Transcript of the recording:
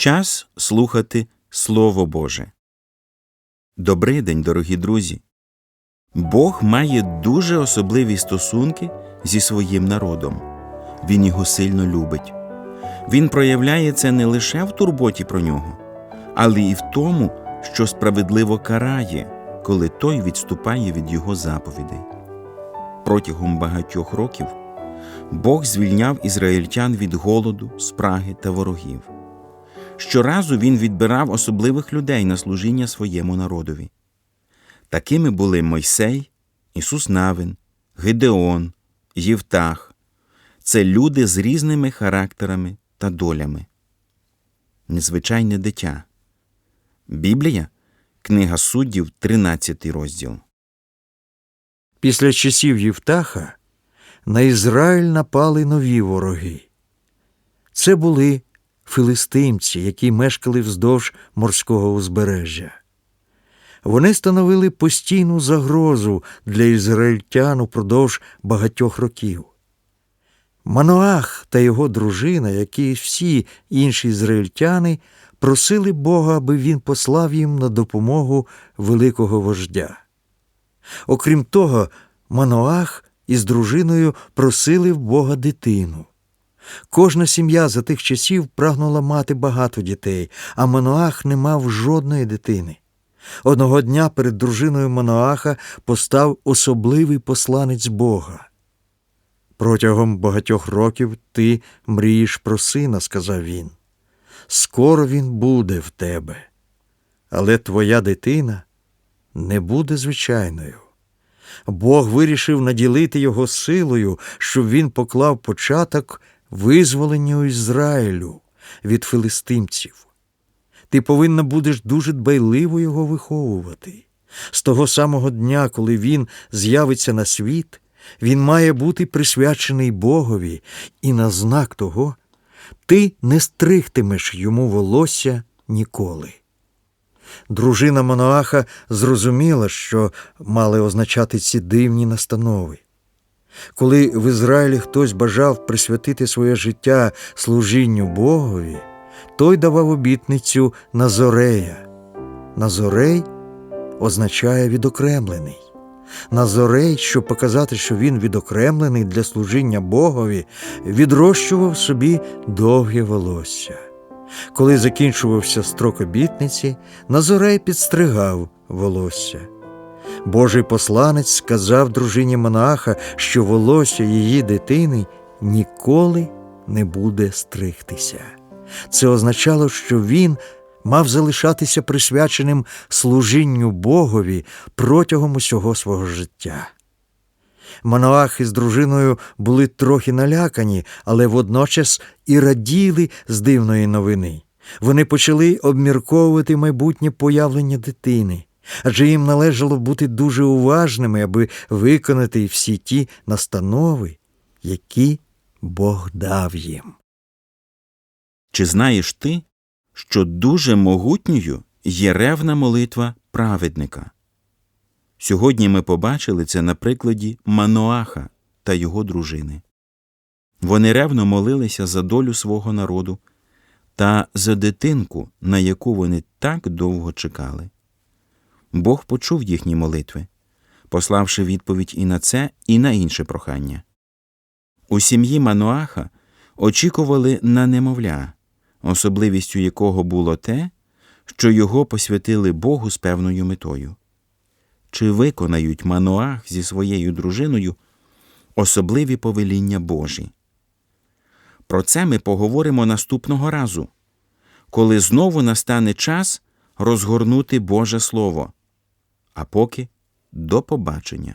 Час слухати Слово Боже. Добрий день, дорогі друзі. Бог має дуже особливі стосунки зі своїм народом. Він його сильно любить. Він проявляє це не лише в турботі про нього, але і в тому, що справедливо карає, коли той відступає від його заповідей. Протягом багатьох років Бог звільняв ізраїльтян від голоду, спраги та ворогів. Щоразу він відбирав особливих людей на служіння своєму народові. Такими були Мойсей, Ісус Навин, Гидеон, Євтах. Це люди з різними характерами та долями. Незвичайне дитя. Біблія, книга суддів, 13 розділ. Після часів Євтаха на Ізраїль напали нові вороги. Це були филистимці, які мешкали вздовж морського узбережжя. Вони становили постійну загрозу для ізраїльтян упродовж багатьох років. Маноах та його дружина, як і всі інші ізраїльтяни, просили Бога, аби він послав їм на допомогу великого вождя. Окрім того, Маноах із дружиною просили в Бога дитину. Кожна сім'я за тих часів прагнула мати багато дітей, а Маноах не мав жодної дитини. Одного дня перед дружиною Маноаха постав особливий посланець Бога. Протягом багатьох років ти мрієш про сина, сказав він. Скоро він буде в тебе, але твоя дитина не буде звичайною. Бог вирішив наділити його силою, щоб він поклав початок визволенню Ізраїлю від филистимців. Ти повинна будеш дуже дбайливо його виховувати. З того самого дня, коли він з'явиться на світ, він має бути присвячений Богові, і на знак того ти не стригтимеш йому волосся ніколи. Дружина Моноаха зрозуміла, що мали означати ці дивні настанови. Коли в Ізраїлі хтось бажав присвятити своє життя служінню Богові, той давав обітницю Назорея. Назорей означає відокремлений. Назорей, щоб показати, що він відокремлений для служіння Богові, відрощував собі довге волосся. Коли закінчувався строк обітниці, Назорей підстригав волосся. Божий посланець сказав дружині Монаха, що волосся її дитини ніколи не буде стригтися. Це означало, що він мав залишатися присвяченим служінню Богові протягом усього свого життя. Маноах із дружиною були трохи налякані, але водночас і раділи з дивної новини. Вони почали обмірковувати майбутнє появлення дитини, адже їм належало бути дуже уважними, аби виконати всі ті настанови, які Бог дав їм. Чи знаєш ти, що дуже могутньою є ревна молитва праведника? Сьогодні ми побачили це на прикладі Маноаха та його дружини. Вони ревно молилися за долю свого народу та за дитинку, на яку вони так довго чекали. Бог почув їхні молитви, пославши відповідь і на це, і на інше прохання. У сім'ї Маноаха очікували на немовля, особливістю якого було те, що його посвятили Богу з певною метою. Чи виконають Маноах зі своєю дружиною особливі повеління Божі? Про це ми поговоримо наступного разу, коли знову настане час розгорнути Боже Слово. А поки до побачення.